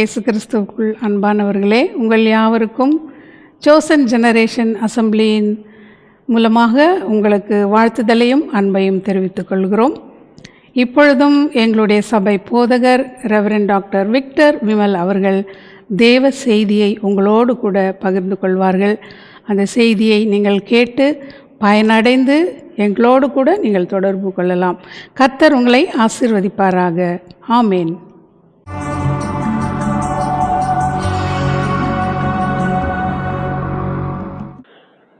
இயேசு கிறிஸ்துவுக்குள் அன்பானவர்களே உங்கள் யாவருக்கும் சோசன் ஜெனரேஷன் அசம்பிளியின் மூலமாக உங்களுக்கு வாழ்த்துதலையும் அன்பையும் தெரிவித்துக் கொள்கிறோம். இப்பொழுதும் எங்களுடைய சபை போதகர் ரெவரன் டாக்டர் விக்டர் விமல் அவர்கள் தேவ செய்தியை உங்களோடு கூட பகிர்ந்து கொள்வார்கள். அந்த செய்தியை நீங்கள் கேட்டு பயனடைந்து எங்களோடு கூட நீங்கள் தொடர்பு கொள்ளலாம். கர்த்தர் உங்களை ஆசிர்வதிப்பாராக. ஆமேன்.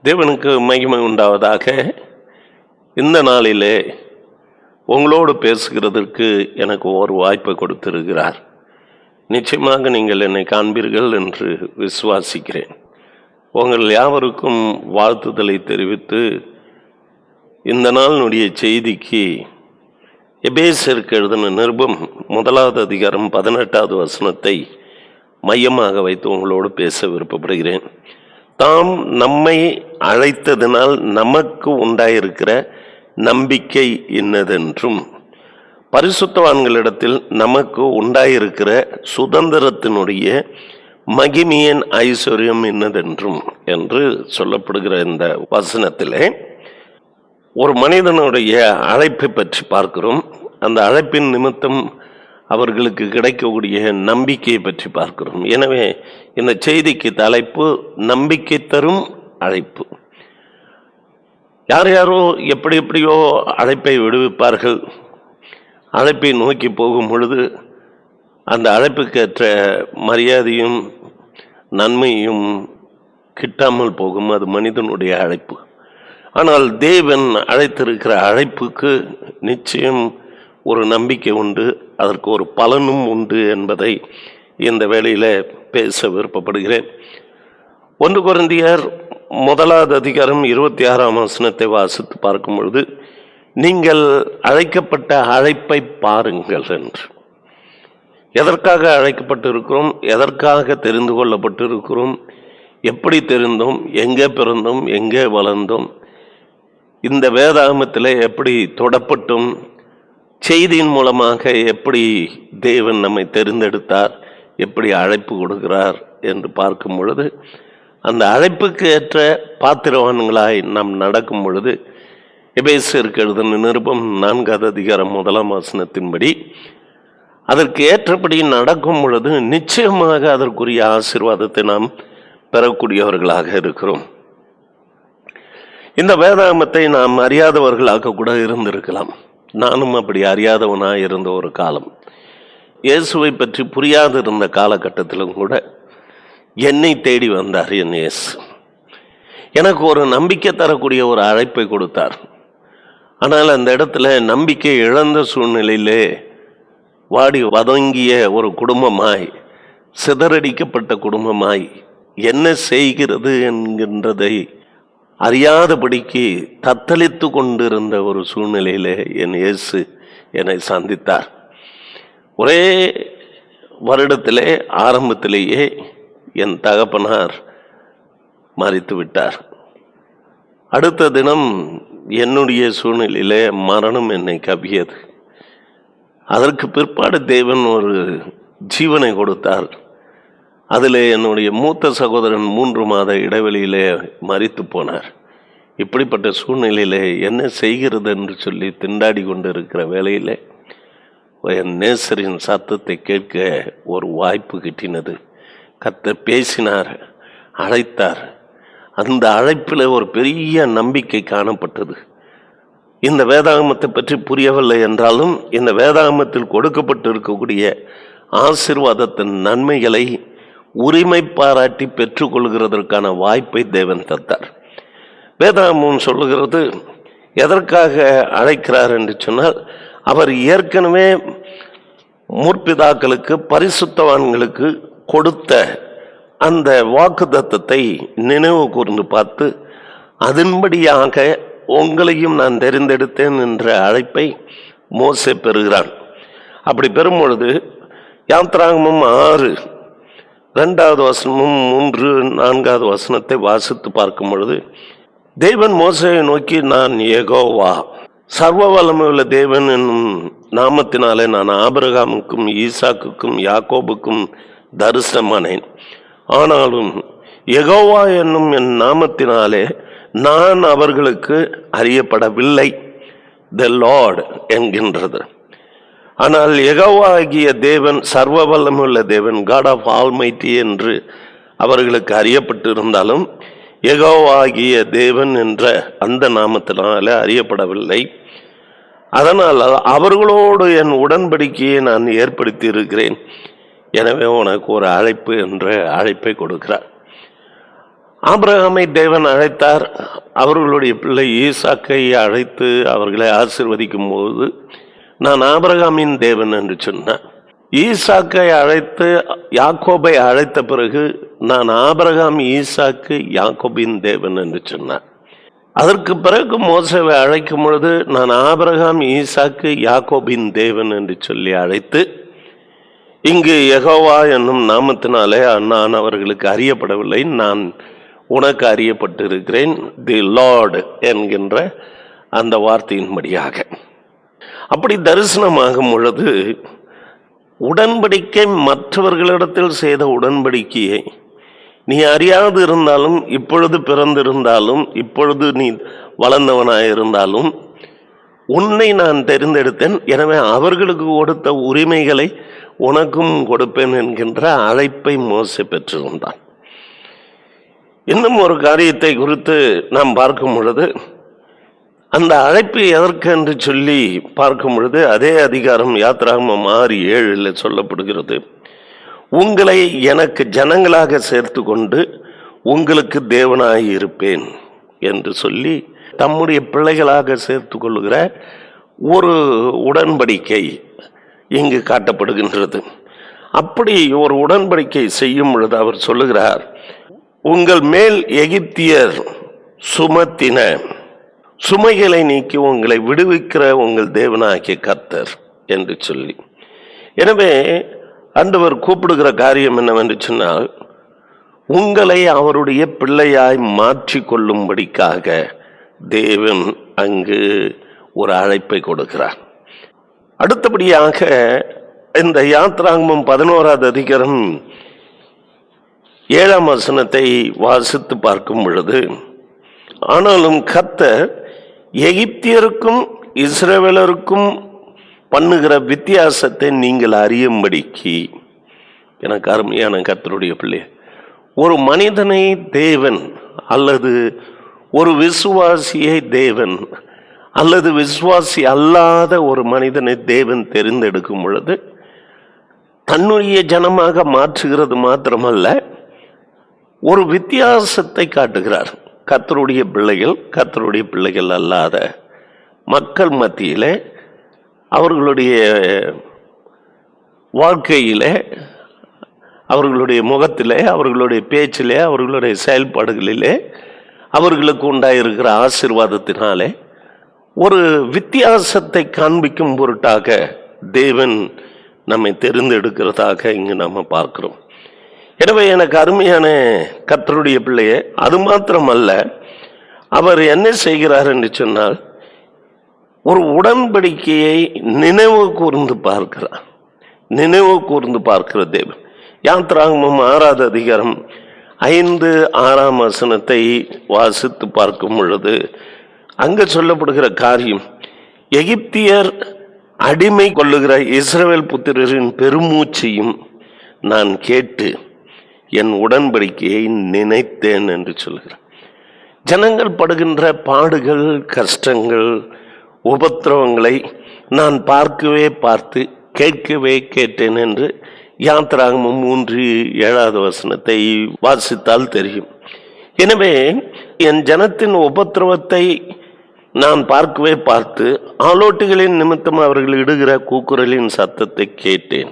தேவனுக்கு மகிமை உண்டாவதாக இந்த நாளிலே உங்களோடு பேசுகிறதற்கு எனக்கு ஒரு வாய்ப்பை கொடுத்திருக்கிறார். நிச்சயமாக நீங்கள் என்னை காண்பீர்கள் என்று விசுவாசிக்கிறேன். உங்கள் யாவருக்கும் வாழ்த்துதலை தெரிவித்து இந்த நாளினுடைய செய்திக்கு எபேசருக்கு எழுதின நிருபம் முதலாவது அதிகாரம் பதினெட்டாவது வசனத்தை மையமாக வைத்து உங்களோடு பேச விருப்பப்படுகிறேன். தாம் நம்மை அழைத்ததினால் நமக்கு உண்டாயிருக்கிற நம்பிக்கை என்னதென்றும் பரிசுத்தவான்களிடத்தில் நமக்கு உண்டாயிருக்கிற சுதந்திரத்தினுடைய மகிமியன் ஐஸ்வர்யம் என்னதென்றும் என்று சொல்லப்படுகிற இந்த வசனத்திலே ஒரு மனிதனுடைய அழைப்பை பற்றி பார்க்கிறோம். அந்த அழைப்பின் நிமித்தம் அவர்களுக்கு கிடைக்கக்கூடிய நம்பிக்கையை பற்றி பார்க்கிறோம். எனவே இந்த செய்திக்கு தலைப்பு நம்பிக்கை தரும் அழைப்பு. யார் யாரோ எப்படி எப்படியோ அழைப்பை விடுவிப்பார்கள். அழைப்பை நோக்கி போகும் பொழுது அந்த அழைப்புக்கேற்ற மரியாதையும் நன்மையும் கிட்டாமல் போகும். அது மனிதனுடைய அழைப்பு. ஆனால் தேவன் அழைத்திருக்கிற அழைப்புக்கு நிச்சயம் ஒரு நம்பிக்கை உண்டு. அதற்கு ஒரு பலனும் உண்டு என்பதை இந்த வேளையில் பேச விருப்பப்படுகிறேன். ஒன்று குருந்தியர் முதலாவது அதிகாரம் இருபத்தி ஆறாம் வசனத்தை வாசித்து பார்க்கும் பொழுது நீங்கள் அழைக்கப்பட்ட அழைப்பை பாருங்கள் என்று. எதற்காக அழைக்கப்பட்டிருக்கிறோம்? எதற்காக தெரிந்து கொள்ளப்பட்டிருக்கிறோம்? எப்படி தெரிந்தோம்? எங்கே பிறந்தோம்? எங்கே வளர்ந்தோம்? இந்த வேதாகமத்தில் எப்படி தொடப்பட்டும்? செய்தியின் மூலமாக எப்படி தேவன் நம்மை தெரிந்தெடுத்தார் எப்படி அழைப்பு கொடுக்கிறார் என்று பார்க்கும் பொழுது அந்த அழைப்புக்கு ஏற்ற பாத்திரவான்களாய் நாம் நடக்கும் பொழுது எபேசியருக்கு எழுதின நிருபம் நான்காவது அதிகாரம் முதலாம் வசனத்தின்படி அதற்கு ஏற்றபடி நடக்கும் பொழுது நிச்சயமாக அதற்குரிய ஆசீர்வாதத்தை நாம் பெறக்கூடியவர்களாக இருக்கிறோம். இந்த வேதாகமத்தை நாம் அறியாதவர்களாக கூட இருந்திருக்கலாம். நானும் அப்படி அறியாதவனாக இருந்த ஒரு காலம். இயேசுவை பற்றி புரியாது இருந்த காலகட்டத்திலும் கூட என்னை தேடி வந்தார் என் இயேசு. எனக்கு ஒரு நம்பிக்கை தரக்கூடிய ஒரு அழைப்பை கொடுத்தார். ஆனால் அந்த இடத்துல நம்பிக்கை இழந்த சூழ்நிலையிலே வாடி வதங்கிய ஒரு குடும்பமாய் சிதறடிக்கப்பட்ட குடும்பமாய் என்ன செய்கிறது என்கின்றதை அறியாதபடிக்கு தத்தளித்து கொண்டிருந்த ஒரு சூழ்நிலையிலே என் இயேசு என்னை சந்தித்தார். ஒரே வருடத்திலே ஆரம்பத்திலேயே என் தகப்பனார் மறித்து விட்டார். அடுத்த தினம் என்னுடைய சூழ்நிலையிலே மரணம் என்னை கவியது அதற்கு பிற்பாடு தேவன் ஒரு ஜீவனை கொடுத்தார். அதில் என்னுடைய மூத்த சகோதரன் மூன்று மாத இடைவெளியிலே மறித்து போனார். இப்படிப்பட்ட சூழ்நிலையிலே என்ன செய்கிறது என்று சொல்லி திண்டாடி கொண்டிருக்கிற வேலையில் என் நேசரின் சத்தத்தை கேட்க ஒரு வாய்ப்பு கிட்டினது. கத்த பேசினார் அழைத்தார். அந்த அழைப்பில் ஒரு பெரிய நம்பிக்கை காணப்பட்டது. இந்த வேதாகமத்தை பற்றி புரியவில்லை என்றாலும் இந்த வேதாகமத்தில் கொடுக்கப்பட்டு இருக்கக்கூடிய ஆசிர்வாதத்தின் நன்மைகளை உரிமை பாராட்டி பெற்றுக்கொள்கிறதற்கான வாய்ப்பை தேவன் தத்தார் வேதாகமம் சொல்லுகிறது எதற்காக அழைக்கிறார்? என்று சொன்னால் அவர் ஏற்கனவே முற்பிதாக்களுக்கு பரிசுத்தவான்களுக்கு கொடுத்த அந்த வாக்கு தத்தத்தை நினைவு கூர்ந்து பார்த்து அதன்படியாக உங்களையும் நான் தெரிந்தெடுத்தேன் என்ற அழைப்பை மோசே பெறுகிறான். அப்படி பெறும்பொழுது யாத்ராகமும் ஆறு ரெண்டாவது வசனமும் மூன்று நான்காவது வசனத்தை வாசித்து பார்க்கும் பொழுது தேவன் மோசையை நோக்கி நான் ஏகோவா சர்வ வல்லமையுள்ள தேவன் என்னும் நாமத்தினாலே நான் ஆபிரகாமுக்கும் ஈசாக்குக்கும் யாக்கோபுக்கும் தரிசனமானேன். ஆனாலும் எகோவா என்னும் என் நாமத்தினாலே நான் அவர்களுக்கு அறியப்படவில்லை. த லார்ட் என்கின்றது. ஆனால் எகவாகிய தேவன் சர்வ வல்லமுள்ள தேவன் காட் ஆஃப் ஆல்மைட்டி என்று அவர்களுக்கு அறியப்பட்டிருந்தாலும் எகோவாகிய தேவன் என்ற அந்த நாமத்தினால அறியப்படவில்லை. அதனால் அவர்களோடு என் உடன்படிக்கையை நான் ஏற்படுத்தி இருக்கிறேன் எனவே உனக்கு ஒரு அழைப்பு என்ற அழைப்பை கொடுக்கிறார். ஆபிரகாமை தேவன் அழைத்தார். அவர்களுடைய பிள்ளை ஈசாக்கை அழைத்து அவர்களை ஆசிர்வதிக்கும் போது நான் ஆபரகாமின் தேவன் என்று சொன்னேன் ஈசாக்கை அழைத்து யாக்கோபை அழைத்த பிறகு நான் ஆபரகாம் ஈசாக்கு யாக்கோபின் தேவன் என்று சொன்னேன் அதற்கு பிறகு மோசவை அழைக்கும் பொழுது நான் ஆபரகாம் ஈசாக்கு யாக்கோபின் தேவன் என்று சொல்லி அழைத்து இங்கு எகோவா என்னும் நாமத்தினாலே நான் அவர்களுக்கு அறியப்படவில்லை. நான் உனக்கு அறியப்பட்டிருக்கிறேன். தி லார்டு என்கின்ற அந்த வார்த்தையின்படியாக. அப்படி தரிசனமாகும் பொழுது உடன்படிக்கை மற்றவர்களிடத்தில் செய்த உடன்படிக்கையை நீ அறியாது இருந்தாலும் இப்பொழுது பிறந்திருந்தாலும் இப்பொழுது நீ வளர்ந்தவனாயிருந்தாலும் உன்னை நான் தெரிந்தெடுத்தேன். எனவே அவர்களுக்கு கொடுத்த உரிமைகளை உனக்கும் கொடுப்பேன் என்கின்ற அழைப்பை மோசே பெற்றிருந்தான். இன்னும் ஒரு காரியத்தை குறித்து நாம் பார்க்கும் பொழுது அந்த அழைப்பு எதற்கு என்று சொல்லி பார்க்கும் பொழுது அதே அதிகாரம் யாத்ராகமம் ஆறு ஏழில் சொல்லப்படுகிறது. உங்களை எனக்கு ஜனங்களாக சேர்த்து கொண்டு உங்களுக்கு தேவனாய் இருப்பேன் என்று சொல்லி தம்முடைய பிள்ளைகளாக சேர்த்து கொள்ளுகிற ஒரு உடன்படிக்கை இங்கு காட்டப்படுகின்றது. அப்படி ஒரு உடன்படிக்கை செய்யும் பொழுது அவர் சொல்லுகிறார் உங்கள் மேல் எகிப்தியர் சுமத்தின சுமைகளை நீக்கி உங்களை விடுவிக்கிற உங்கள் தேவனாகிய கர்த்தர் என்று சொல்லி. எனவே அந்தவர் கூப்பிடுகிற காரியம் என்னவென்று சொன்னால் உங்களை அவருடைய பிள்ளையாய் மாற்றிக்கொள்ளும்படிக்காக தேவன் அங்கு ஒரு அழைப்பை கொடுக்கிறார். அடுத்தபடியாக இந்த யாத்ராங்கமம் பதினோராவது அதிகாரம் ஏழாம் வசனத்தை வாசித்து பார்க்கும் பொழுது ஆனாலும் கத்தர் எகிப்தியருக்கும் இஸ்ரேவலருக்கும் பண்ணுகிற வித்தியாசத்தை நீங்கள் அறியும்படிக்கு எனக்கு அருமையான கர்த்தருடைய பிள்ளை ஒரு மனிதனை தேவன் அல்லது ஒரு விசுவாசியை தேவன் அல்லது விசுவாசி அல்லாத ஒரு மனிதனை தேவன் தெரிந்தெடுக்கும் பொழுது தன்னுடைய ஜனமாக மாற்றுகிறது மாத்திரமல்ல ஒரு வித்தியாசத்தை காட்டுகிறார். கத்தருடைய பிள்ளைகள் கத்தருடைய பிள்ளைகள் அல்லாத மக்கள் மத்தியில் அவர்களுடைய வாழ்க்கையிலே அவர்களுடைய முகத்திலே அவர்களுடைய பேச்சிலே அவர்களுடைய செயல்பாடுகளிலே அவர்களுக்கு உண்டாயிருக்கிற ஆசீர்வாதத்தினாலே ஒரு வித்தியாசத்தை காண்பிக்கும் பொருட்டாக தேவன் நம்மை தெரிந்தெடுக்கிறதாக இங்கு நாம் பார்க்கிறோம். எனவே எனக்கு அருமையான கர்த்தருடைய பிள்ளையே அது மாத்திரமல்ல அவர் என்ன செய்கிறார் என்று சொன்னால் ஒரு உடன்படிக்கையை நினைவு கூர்ந்து பார்க்கிறார். நினைவு கூர்ந்து பார்க்கிற தேவன். யாத்ராகமம் ஆறாவது அதிகாரம் ஐந்து ஆறாம் வசனத்தை வாசித்து பார்க்கும் பொழுது அங்கே சொல்லப்படுகிற காரியம் எகிப்தியர் அடிமை கொள்ளுகிற இஸ்ரவேல் புத்திரரின் பெருமூச்சையும் நான் கேட்டு என் உடன்படிக்கையை நினைத்தேன் என்று சொல்கிறார் ஜனங்கள் படுகின்ற பாடுகள் கஷ்டங்கள் உபத்திரவங்களை நான் பார்க்கவே பார்த்து கேட்கவே கேட்டேன் என்று யாத்திராகமும் மூன்று ஏழாவது வசனத்தை வாசித்தால் தெரியும். எனவே என் ஜனத்தின் உபத்திரவத்தை நான் பார்க்கவே பார்த்து ஆலோட்டுகளின் நிமித்தம் அவர்கள் இடுகிற கூக்குரலின் சத்தத்தை கேட்டேன்.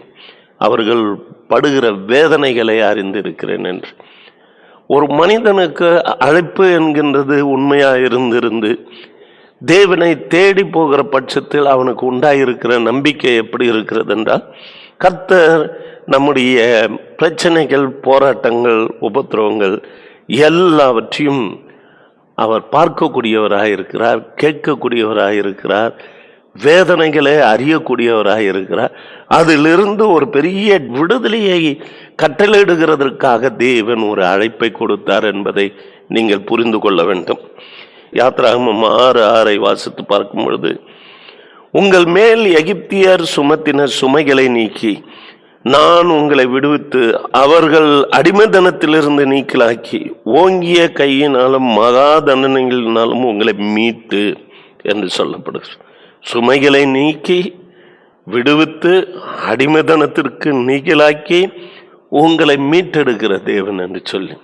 அவர்கள் படுகிற வேதனைகளை அறிந்திருக்கிறேன் என்று. ஒரு மனிதனுக்கு அழைப்பு என்கின்றது உண்மையாக இருந்திருந்து தேவனை தேடி போகிற பட்சத்தில் அவனுக்கு உண்டாயிருக்கிற நம்பிக்கை எப்படி இருக்கிறது என்றால் கர்த்தர் நம்முடைய பிரச்சனைகள் போராட்டங்கள் உபத்திரவங்கள் எல்லாவற்றையும் அவர் பார்க்கக்கூடியவராக இருக்கிறார் கேட்கக்கூடியவராக இருக்கிறார் வேதனைகளை அறியக்கூடியவராக இருக்கிறார். அதிலிருந்து ஒரு பெரிய விடுதலையை கட்டளையிடுகிறதற்காக தேவன் ஒரு அழைப்பை கொடுத்தார் என்பதை நீங்கள் புரிந்து கொள்ள வேண்டும். யாத்ராகமம் ஆறு ஆறை வாசித்து பார்க்கும் பொழுது உங்கள் மேல் எகிப்தியர் சுமத்தின சுமைகளை நீக்கி நான் உங்களை விடுவித்து அவர்கள் அடிமைதனத்திலிருந்து நீக்கலாக்கி ஓங்கிய கையினாலும் மகா தண்டனைகளினாலும் உங்களை மீட்டு என்று சொல்லப்படுகிறது. சுமைகளை நீக்கி விடுவித்து அடிமைதனத்திற்கு நீக்கலாக்கி உங்களை மீட்டெடுக்கிற தேவன் என்று சொல்லி.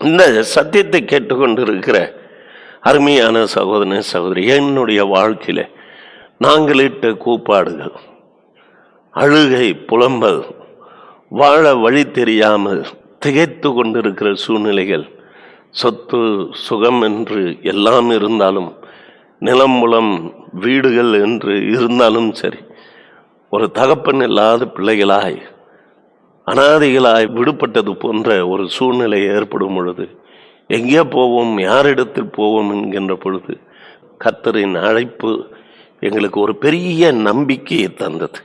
இந்த சத்தியத்தை கேட்டுக்கொண்டிருக்கிற அருமையான சகோதர சகோதரி என்னுடைய வாழ்க்கையில் நாங்கள் இட்ட கூப்பாடுகள் அழுகை புலம்பல் வாழ வழி தெரியாமல் திகைத்து கொண்டிருக்கிற சூழ்நிலைகள் சொத்து சுகம் என்று எல்லாம் இருந்தாலும் நிலம் மூலம் வீடுகள் என்று இருந்தாலும் சரி ஒரு தகப்பன் இல்லாத பிள்ளைகளாய் அனாதைகளாய் விடுபட்டது போன்ற ஒரு சூழ்நிலை ஏற்படும் பொழுது எங்கே போவோம் யாரிடத்தில் போவோம் என்கின்ற பொழுது கத்தரின் அழைப்பு எங்களுக்கு ஒரு பெரிய நம்பிக்கையை தந்தது.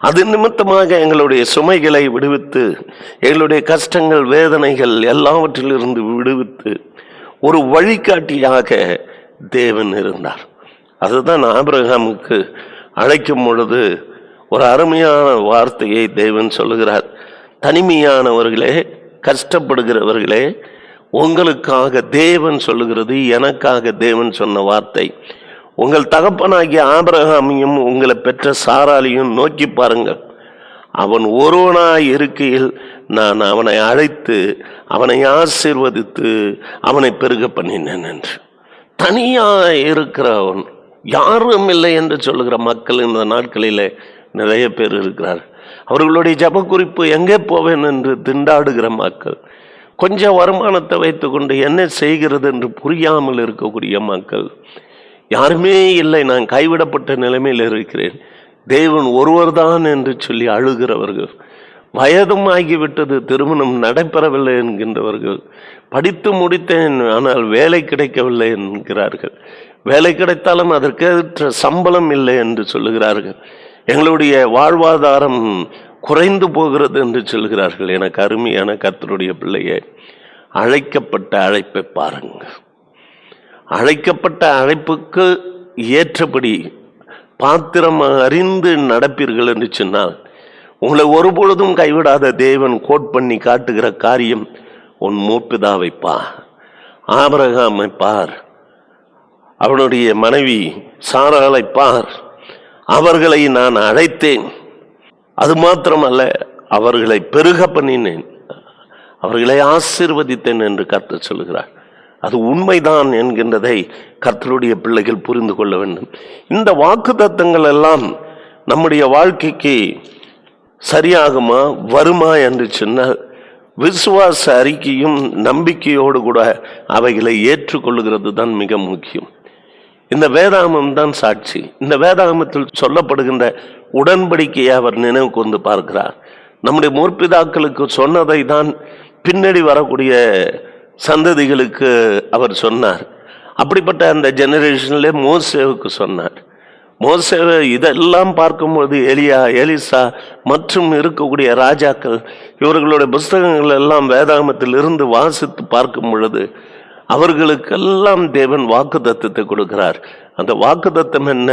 அது நிமித்தமாக எங்களுடைய சுமைகளை விடுவித்து எங்களுடைய கஷ்டங்கள் வேதனைகள் எல்லாவற்றிலிருந்து விடுவித்து ஒரு வழிகாட்டியாக தேவன் இருந்தார். அதுதான் ஆபிரகாமுக்கு அழைக்கும் பொழுது ஒரு அருமையான வார்த்தையை தேவன் சொல்லுகிறார். தனிமையானவர்களே கஷ்டப்படுகிறவர்களே உங்களுக்காக தேவன் சொல்லுகிறது எனக்காக தேவன் சொன்ன வார்த்தை. உங்கள் தகப்பனாகிய ஆபிரகாமையும் உங்களை பெற்ற சாராலையும் நோக்கி பாருங்கள். அவன் ஒருவனாய் இருக்கையில் நான் அவனை அழைத்து அவனை ஆசீர்வதித்து அவனை பெருக பண்ணினேன் என்று. தனியாக இருக்கிறவன். யாரும் இல்லை என்று சொல்லுகிற மக்கள் இந்த நாட்களில் நிறைய பேர் இருக்கிறார். அவர்களுடைய ஜப குறிப்பு எங்கே போவேன் என்று திண்டாடுகிற மக்கள் கொஞ்சம் வருமானத்தை வைத்துக்கொண்டு என்ன செய்கிறது என்று புரியாமல் இருக்கக்கூடிய மக்கள். யாருமே இல்லை நான் கைவிடப்பட்ட நிலைமையில் இருக்கிறேன். தேவன் ஒருவர்தான் என்று சொல்லி அழுகிறவர்கள். வயதும் ஆகிவிட்டது திருமணம் நடைபெறவில்லை என்கின்றவர்கள் படித்து முடித்தேன் ஆனால் வேலை கிடைக்கவில்லை என்கிறார்கள். வேலை கிடைத்தாலும் அதற்கேற்ற சம்பளம் இல்லை என்று சொல்லுகிறார்கள். எங்களுடைய வாழ்வாதாரம் குறைந்து போகிறது என்று சொல்கிறார்கள் எனக்கு அருமையான கத்தருடைய பிள்ளையை அழைக்கப்பட்ட அழைப்பை பாருங்கள். அழைக்கப்பட்ட அழைப்புக்கு ஏற்றபடி பாத்திரம் அறிந்து நடப்பீர்கள் என்று சொன்னால் உங்களை ஒருபொழுதும் கைவிடாத தேவன் கோட் பண்ணி காட்டுகிற காரியம் உன் மூப்பிதாவை பார் ஆபரகாமை பார். அவனுடைய மனைவி சாராளை பார். அவர்களை நான் அழைத்தேன். அது மாத்திரமல்ல அவர்களை பெருக பண்ணினேன். அவர்களை ஆசீர்வதித்தேன் என்று கர்த்தர் சொல்கிறார் அது உண்மைதான் என்கின்றதை கர்த்தருடைய பிள்ளைகள் புரிந்து கொள்ள வேண்டும். இந்த வாக்கு தத்தங்கள் எல்லாம் நம்முடைய வாழ்க்கைக்கு சரியாகுமா வருமா என்று சொன்னால் விசுவாச அறிக்கையும் நம்பிக்கையோடு கூட அவைகளை ஏற்றுக்கொள்ளுகிறது தான் மிக முக்கியம். இந்த வேதாகமம் தான் சாட்சி. இந்த வேதாகமத்தில் சொல்லப்படுகின்ற உடன்படிக்கையை அவர் நினைவு கொண்டு பார்க்கிறார். நம்முடைய முற்பிதாக்களுக்கு சொன்னதை தான் பின்னாடி வரக்கூடிய சந்ததிகளுக்கு அவர் சொன்னார். அப்படிப்பட்ட அந்த ஜெனரேஷனில் மோசேவுக்கு சொன்னார். மோச இதெல்லாம் பார்க்கும்போது எலியா எலிசா மற்றும் இருக்கக்கூடிய ராஜாக்கள் இவர்களுடைய புஸ்தகங்கள் எல்லாம் வேதாகமத்தில் இருந்து வாசித்து பார்க்கும் பொழுது அவர்களுக்கெல்லாம் தேவன் வாக்கு தத்துவத்தை கொடுக்கிறார். அந்த வாக்கு தத்தம் என்ன?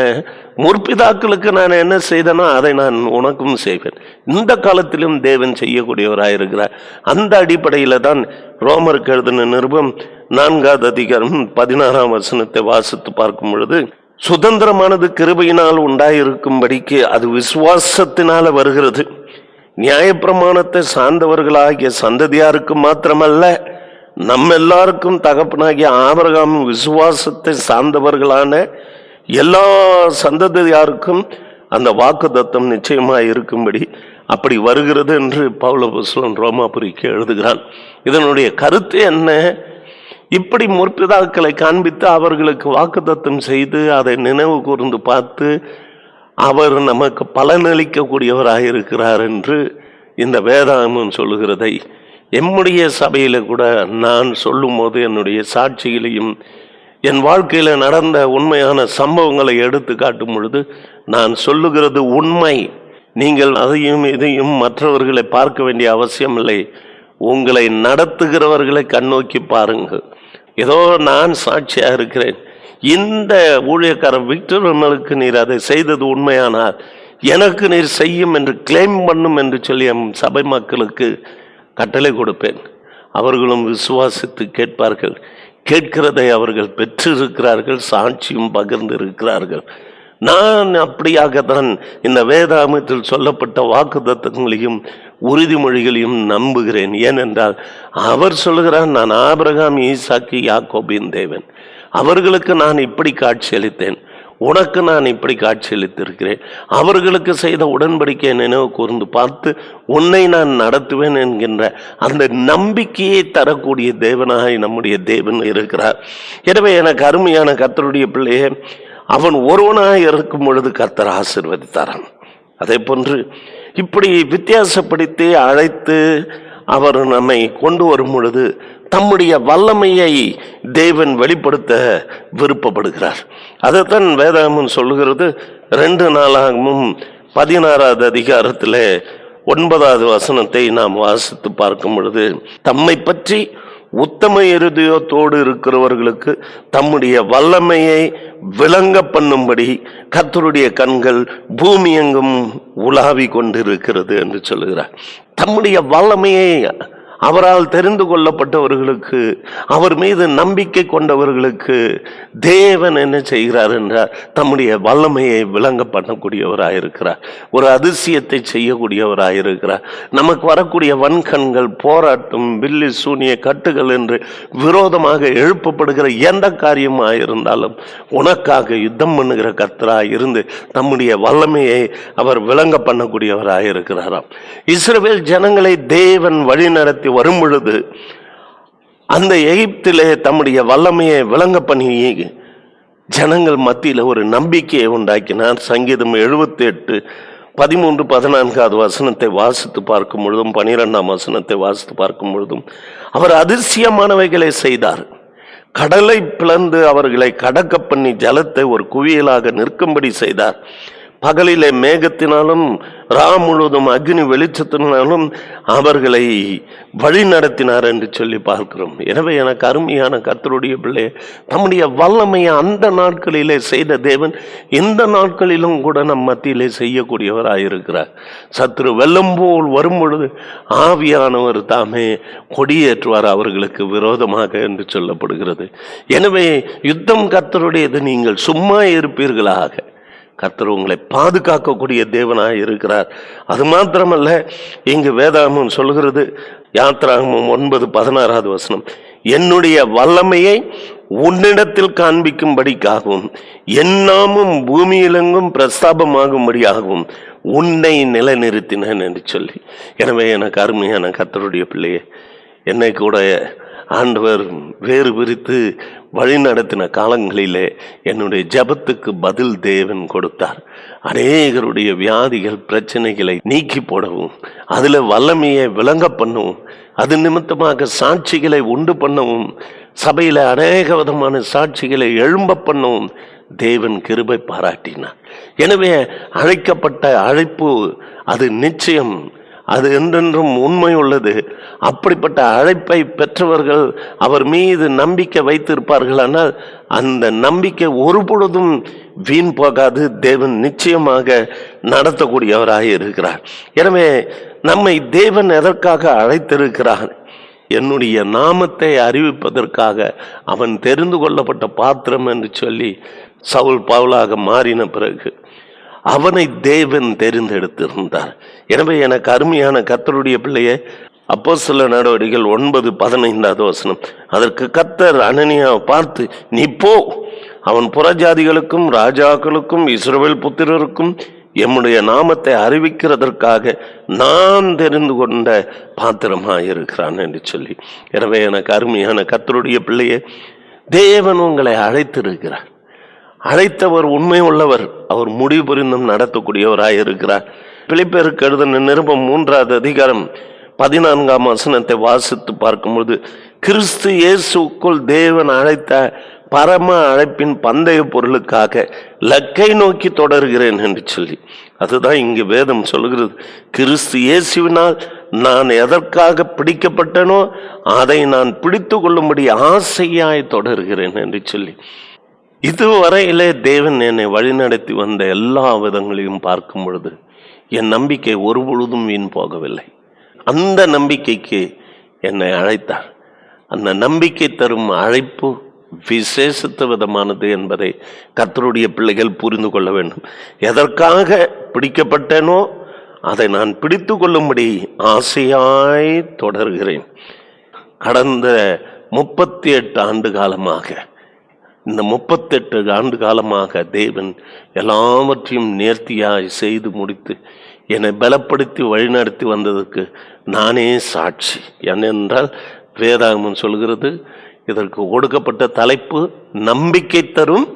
முற்பிதாக்களுக்கு நான் என்ன செய்தனோ அதை நான் உனக்கும் செய்வேன். இந்த காலத்திலும் தேவன் செய்யக்கூடியவராயிருக்கிறார் அந்த அடிப்படையில் தான் ரோமருக்கு எழுதின நிருபம் நான்காவது அதிகாரம் பதினாறாம் வசனத்தை வாசித்து பார்க்கும் பொழுது சுதந்திரமானது கிருபையினால் உண்டாயிருக்கும்படிக்கு அது விசுவாசத்தினால வருகிறது. நியாயப்பிரமாணத்தை சார்ந்தவர்களாகிய சந்ததியாருக்கு மாத்திரமல்ல நம்ம எல்லாருக்கும் தகப்பனாகிய ஆபரகாம் விசுவாசத்தை சார்ந்தவர்களான எல்லா சந்ததியாருக்கும் அந்த வாக்கு தத்தம் நிச்சயமாக இருக்கும்படி அப்படி வருகிறது என்று பவுலபுஸ்லன் ரோமாபுரிக்கு எழுதுகிறான். இதனுடைய கருத்து என்ன? இப்படி முற்பிதாக்களை காண்பித்து அவர்களுக்கு வாக்குத்தத்தம் செய்து அதை நினைவு கூர்ந்து பார்த்து அவர் நமக்கு பலனளிக்கக்கூடியவராக இருக்கிறார் என்று இந்த வேதாகமம் சொல்லுகிறதை எம்முடைய சபையில் கூட நான் சொல்லும்போது என்னுடைய சாட்சிகளையும் என் வாழ்க்கையில் நடந்த உண்மையான சம்பவங்களை எடுத்து காட்டும் பொழுது நான் சொல்லுகிறது உண்மை. நீங்கள் அதையும் இதையும் மற்றவர்களை பார்க்க வேண்டிய அவசியம் இல்லை உங்களை நடத்துகிறவர்களை கண்ணோக்கி பாருங்கள். ஏதோ நான் சாட்சியாக இருக்கிறேன். இந்த ஊழியக்காரர் விக்டர் விமலுக்கு நீர் அதை செய்தது உண்மையானால் எனக்கு நீர் செய்யும் என்று கிளைம் பண்ணும் என்று சொல்லி எம் சபை மக்களுக்கு கட்டளை கொடுப்பேன். அவர்களும் விசுவாசித்து கேட்பார்கள். கேட்கிறதை அவர்கள் பெற்றிருக்கிறார்கள் சாட்சியும் பகிர்ந்து இருக்கிறார்கள் நான் அப்படியாகத்தான் இந்த வேதாமத்தில் சொல்லப்பட்ட வாக்குத்தத்தங்களையும் உறுதிமொழிகளையும் நம்புகிறேன். ஏனென்றால் அவர் சொல்கிறார் நான் ஆபிரகாம் ஈசாக்கி யாக்கோபின் தேவன். அவர்களுக்கு நான் இப்படி காட்சியளித்தேன். உனக்கு நான் இப்படி காட்சியளித்திருக்கிறேன். அவர்களுக்கு செய்த உடன்படிக்கை நினைவு கூர்ந்து பார்த்து உன்னை நான் நடத்துவேன் என்கின்ற அந்த நம்பிக்கையை தரக்கூடிய தேவனாக நம்முடைய தேவன் இருக்கிறார். எனவே எனக்கு அருமையான கத்தருடைய பிள்ளையே அவன் ஒருவனாக இருக்கும் பொழுது கர்த்தர் ஆசிர்வதித்தாரான் அதே போன்று இப்படி வித்தியாசப்படுத்தி அழைத்து அவர் நம்மை கொண்டு வரும் பொழுது தம்முடைய வல்லமையை தேவன் வெளிப்படுத்த விருப்பப்படுகிறார். அதைத்தான் வேதாகமும் சொல்லுகிறது. ரெண்டு நாளாகவும் பதினாறாவது அதிகாரத்தில் ஒன்பதாவது வசனத்தை நாம் வாசித்து பார்க்கும் பொழுது தம்மை பற்றி உத்தம இருதயத்தோடு இருக்கிறவர்களுக்கு தம்முடைய வல்லமையை விளங்க பண்ணும்படி கத்தருடைய கண்கள் பூமி எங்கும் உலாவி கொண்டிருக்கிறது என்று சொல்லுகிறார். தம்முடைய வல்லமையை அவரால் தெரிந்து கொள்ளப்பட்டவர்களுக்கு அவர் மீது நம்பிக்கை கொண்டவர்களுக்கு தேவன் என்ன செய்கிறார் என்றார். தம்முடைய வல்லமையை விளங்க பண்ணக்கூடியவராயிருக்கிறார். ஒரு அதிசயத்தை செய்யக்கூடியவராயிருக்கிறார். நமக்கு வரக்கூடிய வன்கண்கள் போராட்டம் வில்லி சூனிய கட்டுகள் என்று விரோதமாக எழுப்பப்படுகிற எந்த காரியமாக இருந்தாலும் உனக்காக யுத்தம் பண்ணுகிற கத்தராக இருந்து தம்முடைய வல்லமையை அவர் விளங்க பண்ணக்கூடியவராயிருக்கிறாராம். இஸ்ரவேல் ஜனங்களை தேவன் வழிநடத்தி வரும் பொழுது அந்த எகிப்திலே தம்முடைய வல்லமையை விளங்க பண்ணி ஜனங்கள் மத்தியில் ஒரு நம்பிக்கையை உண்டாக்கினார். சங்கீதம் எழுபத்தி எட்டு பதிமூன்று பதினான்காவது வசனத்தை வாசித்து பார்க்கும் பொழுதும் பனிரெண்டாம் வசனத்தை வாசித்து பார்க்கும் பொழுதும் அவர் அதிசயமானவைகளை செய்தார். கடலை பிளந்து அவர்களை கடக்க பண்ணி ஜலத்தை ஒரு குவியலாக நிற்கும்படி செய்தார். பகலிலே மேகத்தினாலும் ரா முழுவதும் அக்னி வெளிச்சத்தினாலும் அவர்களை வழி நடத்தினார் என்று சொல்லி பார்க்கிறோம். எனவே எனக்கு அருமையான கத்தருடைய பிள்ளை தம்முடைய வல்லமையை அந்த நாட்களிலே செய்த தேவன் இந்த நாட்களிலும் கூட நம் மத்தியிலே செய்யக்கூடியவராயிருக்கிறார். சத்ரு வெள்ளம் போல் வரும் பொழுது ஆவியானவர் தாமே கொடியேற்றுவார் அவர்களுக்கு விரோதமாக என்று சொல்லப்படுகிறது. எனவே யுத்தம் கத்தருடையது நீங்கள் சும்மா இருப்பீர்களாக. கர்த்தர் உங்களை பாதுகாக்கக்கூடிய தேவனாக இருக்கிறார். அது மாத்திரமல்ல இங்கு வேதாகமம் சொல்கிறது யாத்ராகமம் ஒன்பது பதினாறாவது வசனம் என்னுடைய வல்லமையை உன்னிடத்தில் காண்பிக்கும்படிக்காகவும் என்னாமும் பூமியிலெங்கும் பிரஸ்தாபமாகும்படியாகவும் உன்னை நிலைநிறுத்தினேன் என்று சொல்லி. எனவே எனக்கு அருமையான கர்த்தருடைய பிள்ளையே என்னை கூட ஆண்டவர் வேறு பிரித்து வழி நடத்தின காலங்களிலே என்னுடைய ஜெபத்துக்கு பதில் தேவன் கொடுத்தார். அநேகருடைய வியாதிகள் பிரச்சனைகளை நீக்கி போடவும் அதில் வல்லமையை விளங்க பண்ணவும் அது நிமித்தமாக சாட்சிகளை உண்டு பண்ணவும் சபையில் அநேக விதமான சாட்சிகளை எழும்ப பண்ணவும் தேவன் கிருபை பாராட்டினார். எனவே அழைக்கப்பட்ட அழைப்பு அது நிச்சயம் அது என்றென்றும் உண்மை உள்ளது. அப்படிப்பட்ட அழைப்பை பெற்றவர்கள் அவர் மீது நம்பிக்கை வைத்திருப்பார்கள் ஆனால் அந்த நம்பிக்கை ஒரு பொழுதும் வீண் போகாது. தேவன் நிச்சயமாக நடத்தக்கூடியவராக இருக்கிறார். எனவே நம்மை தேவன் எதற்காக அழைத்திருக்கிறார்? என்னுடைய நாமத்தை அறிவிப்பதற்காக அவன் தெரிந்து கொள்ளப்பட்ட பாத்திரம் என்று சொல்லி சவுல் பவுலாக மாறின பிறகு அவனை தேவன் தெரிந்தெடுத்திருந்தார். எனவே எனக்கு அருமையான கத்தருடைய பிள்ளையே அப்போ சில நடவடிக்கைகள் ஒன்பது பதினைந்தாவது வசனம். அதற்கு கத்தர் அனனியாவை பார்த்து நீ போ. அவன் புறஜாதிகளுக்கும் ராஜாக்களுக்கும் இஸ்ரோவேல் புத்திரருக்கும் எம்முடைய நாமத்தை அறிவிக்கிறதற்காக நான் தெரிந்து கொண்ட பாத்திரமாக இருக்கிறான் என்று சொல்லி. எனவே எனக்கு அருமையான கத்தருடைய பிள்ளையே தேவன் உங்களை அழைத்திருக்கிறார். அழைத்தவர் உண்மை உள்ளவர். அவர் முடிவு புரிந்தும் நடத்தக்கூடியவராய் இருக்கிறார் பிழைப்பேருக்கு எழுதின நிருபம் மூன்றாவது அதிகாரம் பதினான்காம் வசனத்தை வாசித்து பார்க்கும்போது கிறிஸ்து இயேசுக்குள் தேவன் அழைத்த பரம அழைப்பின் பந்தய பொருளுக்காக லக்கை நோக்கி தொடர்கிறேன் என்று சொல்லி. அதுதான் இங்கு வேதம் சொல்கிறது கிறிஸ்து இயேசுவினால் நான் எதற்காக பிடிக்கப்பட்டனோ அதை நான் பிடித்து கொள்ளும்படி ஆசையாய் தொடர்கிறேன் என்று சொல்லி. இதுவரையிலே தேவன் என்னை வழிநடத்தி வந்த எல்லா விதங்களையும் பார்க்கும் பொழுது என் நம்பிக்கை ஒரு பொழுதும் வீண் போகவில்லை. அந்த நம்பிக்கைக்கு என்னை அழைத்தார். அந்த நம்பிக்கை தரும் அழைப்பு விசேஷத்த விதமானது என்பதை கத்தருடைய பிள்ளைகள் புரிந்து கொள்ள வேண்டும். எதற்காக பிடிக்கப்பட்டேனோ அதை நான் பிடித்து கொள்ளும்படி ஆசையாய் தொடர்கிறேன். கடந்த முப்பத்தி எட்டு ஆண்டு காலமாக இந்த முப்பத்தெட்டு ஆண்டு காலமாக தேவன் எல்லாவற்றையும் நேர்த்தியாய் செய்து முடித்து என்னை பலப்படுத்தி வழிநடத்தி வந்ததற்கு நானே சாட்சி. ஏனென்றால் வேதாகமம் சொல்கிறது இதற்கு ஒடுக்கப்பட்ட தலைப்பு நம்பிக்கை தரும்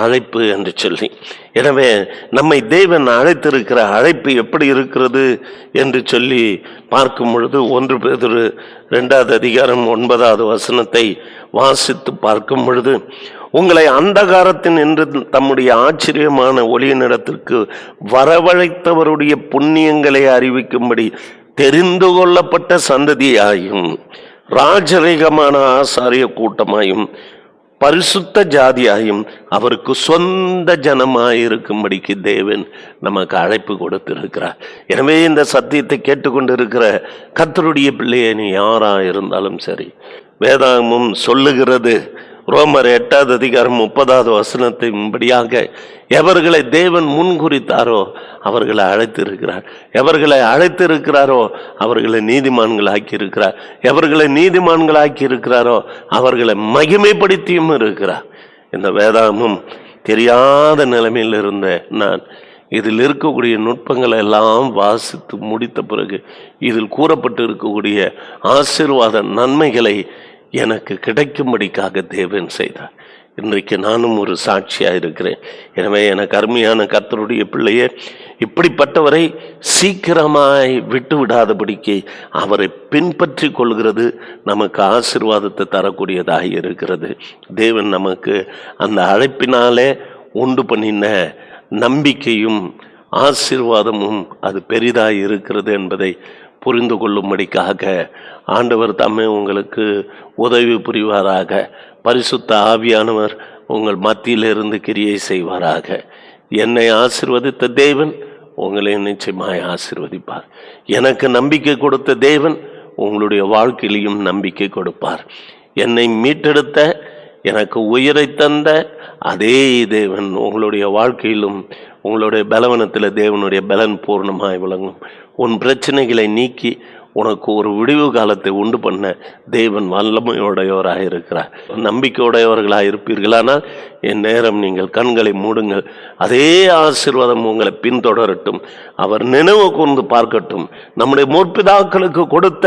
அழைப்பு என்று சொல்லி. எனவே நம்மை தேவன் அழைத்திருக்கிற அழைப்பு எப்படி இருக்கிறது என்று சொல்லி பார்க்கும் பொழுது ஒன்று பேதொரு ரெண்டாவது அதிகாரம் ஒன்பதாவது வசனத்தை வாசித்து பார்க்கும் பொழுது உங்களை அந்தகாரத்தின் என்று தம்முடைய ஆச்சரியமான ஒளியினிடத்திற்கு வரவழைத்தவருடைய புண்ணியங்களை அறிவிக்கும்படி தெரிந்து கொள்ளப்பட்ட சந்ததியாயும் ராஜரீகமான ஆசாரிய கூட்டமாயும் பரிசுத்த ஜாதியாயும் அவருக்கு சொந்த ஜனமாயிருக்கும்படிக்கு தேவன் நமக்கு அழைப்பு கொடுத்திருக்கிறார். எனவே இந்த சத்தியத்தை கேட்டுக்கொண்டிருக்கிற கத்தருடைய பிள்ளையை நீ யாரா இருந்தாலும் சரி வேதாகமும் சொல்லுகிறது ரோமர் எட்டாவது அதிகாரம் முப்பதாவது வசனத்தின்படியாக எவர்களை தேவன் முன்குறித்தாரோ அவர்களை அழைத்திருக்கிறார். எவர்களை அழைத்திருக்கிறாரோ அவர்களை நீதிமான்களாக்கி இருக்கிறார் எவர்களை நீதிமான்களாக்கி இருக்கிறாரோ அவர்களை மகிமைப்படுத்தியும் இருக்கிறார். இந்த வேதாகமும் தெரியாத நிலைமையில் இருந்த நான் இதில் இருக்கக்கூடிய நுட்பங்களை எல்லாம் வாசித்து முடித்த பிறகு இதில் கூறப்பட்டு இருக்கக்கூடிய ஆசீர்வாத நன்மைகளை எனக்கு கிடைக்கும்படிக்காக தேவன் செய்தார். இன்றைக்கு நானும் ஒரு சாட்சியாக இருக்கிறேன். எனவே எனக்கு அருமையான கர்த்தருடைய பிள்ளையே இப்படிப்பட்டவரை சீக்கிரமாய் விட்டு விடாதபடிக்கு அவரை பின்பற்றி கொள்கிறது நமக்கு ஆசீர்வாதத்தை தரக்கூடியதாக இருக்கிறது. தேவன் நமக்கு அந்த அழைப்பினாலே உண்டு பண்ணின நம்பிக்கையும் ஆசீர்வாதமும் அது பெரிதாக இருக்கிறது என்பதை புரிந்து கொள்ளும்படிக்காக ஆண்டவர் தம்மை உங்களுக்கு உதவி புரிவாராக. பரிசுத்த ஆவியானவர் உங்கள் மத்தியிலிருந்து கிரியை செய்வாராக. என்னை ஆசிர்வதித்த தேவன் உங்களை நிச்சயமாய் ஆசிர்வதிப்பார். எனக்கு நம்பிக்கை கொடுத்த தேவன் உங்களுடைய வாழ்க்கையிலையும் நம்பிக்கை கொடுப்பார். என்னை மீட்டெடுத்த எனக்கு உயிரை தந்த அதே தேவன் உங்களுடைய வாழ்க்கையிலும் உங்களுடைய பலவனத்தில் தேவனுடைய பலன் பூர்ணமாய் விளங்கும். உன் பிரச்சனைகளை நீக்கி உனக்கு ஒரு விடிவு காலத்தை உண்டு பண்ண தேவன் வல்லமையுடையவராக இருக்கிறார். நம்பிக்கையுடையவர்களாக இருப்பீர்களானால் என் நேரம் நீங்கள் கண்களை மூடுங்கள். அதே ஆசீர்வாதம் உங்களை பின்தொடரட்டும். அவர் நினைவு கூர்ந்து பார்க்கட்டும். நம்முடைய முற்பிதாக்களுக்கு கொடுத்த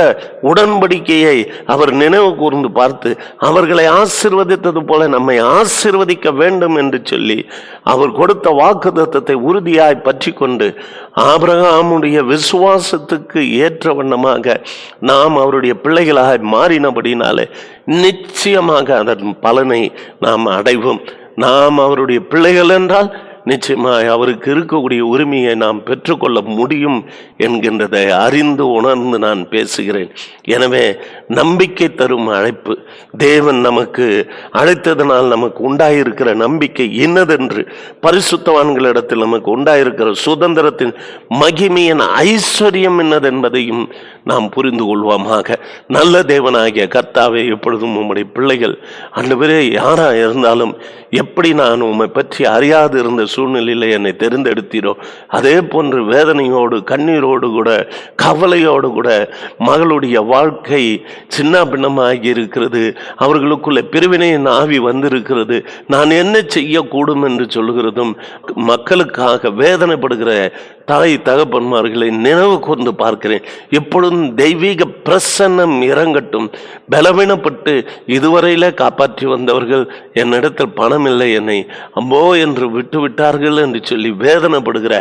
உடன்படிக்கையை அவர் நினைவு கூர்ந்து பார்த்து அவர்களை ஆசீர்வதித்தது போல நம்மை ஆசீர்வதிக்க வேண்டும் என்று சொல்லி அவர் கொடுத்த வாக்குத்தத்தத்தை உறுதியாய் பற்றி கொண்டு ஆபிரகாமுடைய விசுவாசத்துக்கு ஏற்ற வண்ணமாக நாம் அவருடைய பிள்ளைகளாக மாறினபடினாலே நிச்சயமாக அதன் பலனை நாம் அடைவோம். நாம் அவருடைய பிள்ளைகள் என்றால் நிச்சயமாய் அவருக்கு இருக்கக்கூடிய உரிமையை நாம் பெற்றுக்கொள்ள முடியும் என்கின்றதை அறிந்து உணர்ந்து நான் பேசுகிறேன். எனவே நம்பிக்கை தரும் அழைப்பு. தேவன் நமக்கு அழைத்ததனால் நமக்கு உண்டாயிருக்கிற நம்பிக்கை இன்னதென்று பரிசுத்தவான்களிடத்தில் நமக்கு உண்டாயிருக்கிற சுதந்திரத்தின் மகிமையின் ஐஸ்வர்யம் என்னதென்பதையும் நாம் புரிந்து கொள்வோமாக. நல்ல தேவனாகிய கர்த்தாவே எப்பொழுதும் உம்முடைய பிள்ளைகள் அன்றுவரே யாராக இருந்தாலும் எப்படி நான் உம்மை பற்றி அறியாது இருந்த சூழ்நிலையில் என்னை தெரிந்தெடுத்தீரோ அதே போன்று வேதனையோடு கண்ணீரோடு கூட கவலையோடு கூட மகளுடைய வாழ்க்கை சின்ன பின்னமாகி இருக்கிறது. அவர்களுக்குள்ள பிரிவினையின் ஆவி வந்திருக்கிறது. நான் என்ன செய்யக்கூடும் என்று சொல்கிறதும் மக்களுக்காக வேதனைப்படுகிற தாய் தகப்பன்மார்களை நினைவு கூர்ந்து பார்க்கிறேன். எப்பொழுதும் தெய்வீக பிரசன்னம் இறங்கட்டும். பலவீனப்பட்டு இதுவரையில காப்பாற்றி வந்தவர்கள் என்னிடத்தில் பணம் இல்லை என்னை அம்போ என்று விட்டுவிட்டு விட்டார்கள் என்று சொல்லி வேதனைப்படுகிற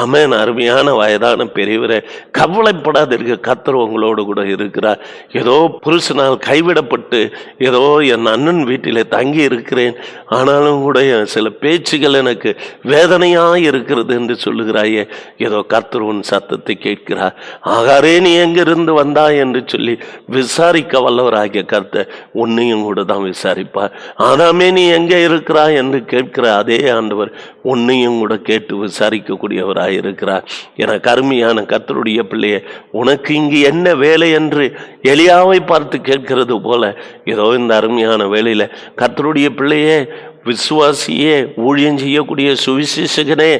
அமேன் அருமையான வயதான பெரியவரை கவலைப்படாதிருக்க கத்தர் உங்களோடு கூட இருக்கிறார். ஏதோ புருஷனால் கைவிடப்பட்டு ஏதோ என் அண்ணன் வீட்டில் தங்கி இருக்கிறேன். ஆனாலும் கூட சில பேச்சுகள் எனக்கு வேதனையாக இருக்கிறது என்று சொல்லுகிறாயே ஏதோ கத்தர் உன் சத்தத்தை கேட்கிறார். ஆகாரே நீ எங்கிருந்து வந்தாய் என்று சொல்லி விசாரிக்க வல்லவராகிய கருத்தை உன்னையும் கூட தான் விசாரிப்பார். ஆனாமே நீ எங்கே இருக்கிறாய் என்று கேட்கிற அதே ஆண்டவர் உன்னையும் கூட கேட்டு விசாரிக்கக்கூடியவராக இருக்கிறார். என கருமையான கத்தருடைய பிள்ளையே உனக்கு இங்கு என்ன வேலை என்று எளியாவை பார்த்து கேட்கிறது போல ஏதோ இந்த அருமையான வேலையில் கத்தருடைய பிள்ளையே விசுவாசியே ஊழியம் செய்யக்கூடிய சுவிசேஷகனே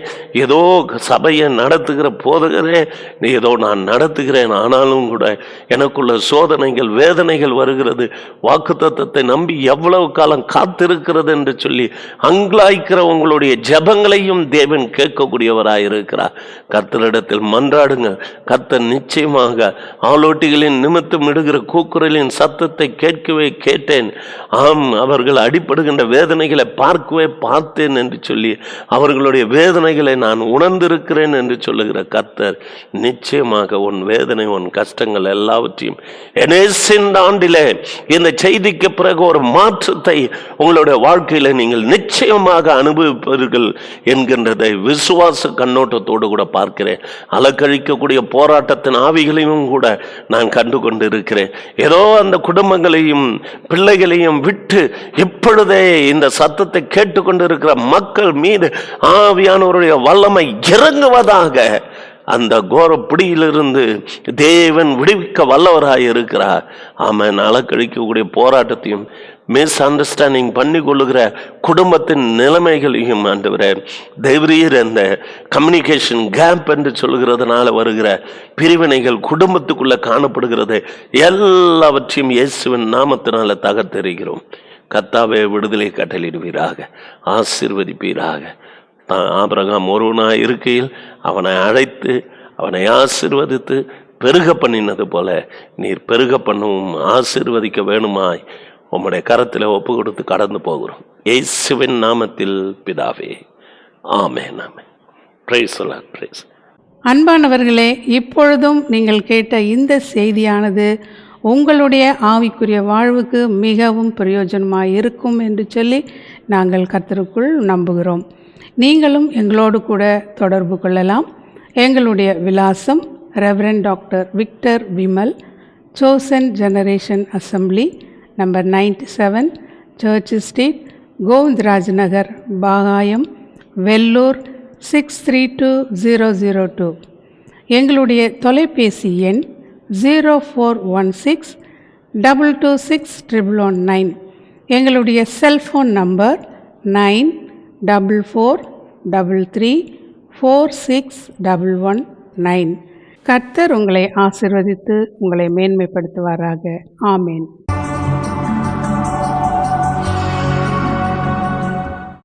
ஏதோ சபையை நடத்துகிற போதகரே நீ ஏதோ நான் நடத்துகிறேன் ஆனாலும் கூட எனக்குள்ள சோதனைகள் வேதனைகள் வருகிறது. வாக்குத்தத்தை நம்பி எவ்வளவு காலம் காத்திருக்கிறது என்று சொல்லி அங்கலாய்க்கிற உங்களுடைய ஜெபங்களையும் தேவன் கேட்கக்கூடியவராக இருக்கிறார். கர்த்தரிடத்தில் மன்றாடுங்க. கர்த்தர் நிச்சயமாக ஆலோட்டிகளின் நிமித்தம் இடுகிற கூக்குரலின் சத்தத்தை கேட்கவே கேட்டேன். ஆம் அவர்கள் அடிப்படுகின்ற வேதனைகளை பார்க்கவே பார்த்தேன் என்று சொல்லி அவர்களுடைய வேதனைகளை நான் உணர்ந்திருக்கிறேன் என்று சொல்லுகிற கர்த்தர் நிச்சயமாக உன் வேதனை உன் கஷ்டங்கள் எல்லாவற்றையும் எனேசின் ஆண்டிலே இந்த செய்திக்கு பிறகு ஒரு மாற்றத்தை உங்களுடைய வாழ்க்கையில நீங்கள் நிச்சயமாக அனுபவிப்பீர்கள் என்கின்றதை விசுவாச கண்ணோட்டத்தோடு கூட பார்க்கிறேன். அலக்கழிக்கக்கூடிய போராட்டத்தின் ஆவிகளையும் கூட நான் கண்டு கொண்டு இருக்கிறேன் ஏதோ அந்த குடும்பங்களையும் பிள்ளைகளையும் விட்டு இப்பொழுதே இந்த சத்த சத்தத்தை கேட்டுக்கொண்டிருக்கிற மக்கள் மீது ஆவியானவருடைய வல்லமை இறங்குவதாக அந்த கோர பிடியிலிருந்து தேவன் விடுவிக்க வல்லவராய் இருக்கிறார். ஆமாம் அலக்கழிக்கக்கூடிய போராட்டத்தையும் மிஸ் அண்டர்ஸ்டாண்டிங் பண்ணி கொள்ளுகிற குடும்பத்தின் நிலைமைகளையும் ஆண்டவரே தெய்வரீர் அந்த கம்யூனிகேஷன் கேப் என்று சொல்லுகிறதுனால வருகிற பிரிவினைகள் குடும்பத்துக்குள்ள காணப்படுகிறது. எல்லாவற்றையும் இயேசுவின் நாமத்தினால தகர்த்தெறிகிறோம். கத்தாவே விடுதலை கட்டளிடுவீராக ஆசிர்வதிப்பீராக. தான் ஆபிரகாம் ஒருவனாக இருக்கையில் அவனை அழைத்து அவனை ஆசிர்வதித்து பெருக பண்ணினது போல நீர் பெருக பண்ணவும் ஆசிர்வதிக்க வேணுமாய் உம்முடைய கரத்தில் ஒப்பு கொடுத்து கடந்து போகிறோம். ஏசுவின் நாமத்தில் பிதாவே. ஆமே நாமே பிரைஸ் பிரைஸ் அன்பானவர்களே இப்பொழுதும் நீங்கள் கேட்ட இந்த செய்தியானது உங்களுடைய ஆவிக்குரிய வாழ்வுக்கு மிகவும் பிரயோஜனமாக இருக்கும் என்று சொல்லி நாங்கள் கர்த்தருக்குள் நம்புகிறோம். நீங்களும் எங்களோடு கூட தொடர்பு கொள்ளலாம். எங்களுடைய விலாசம் reverend doctor Victor Vimal chosen generation assembly number ninety seven church street Govindaraj Nagar Bagayam Vellore six three two zero zero two. எங்களுடைய தொலைபேசி எண் zero four one six double two six triple one nine எங்களுடைய cellphone number nine double four double three four six double one nine கர்த்தர் உங்களை ஆசிர்வதித்து உங்களை மேன்மைப்படுத்துவாராக. ஆமேன்.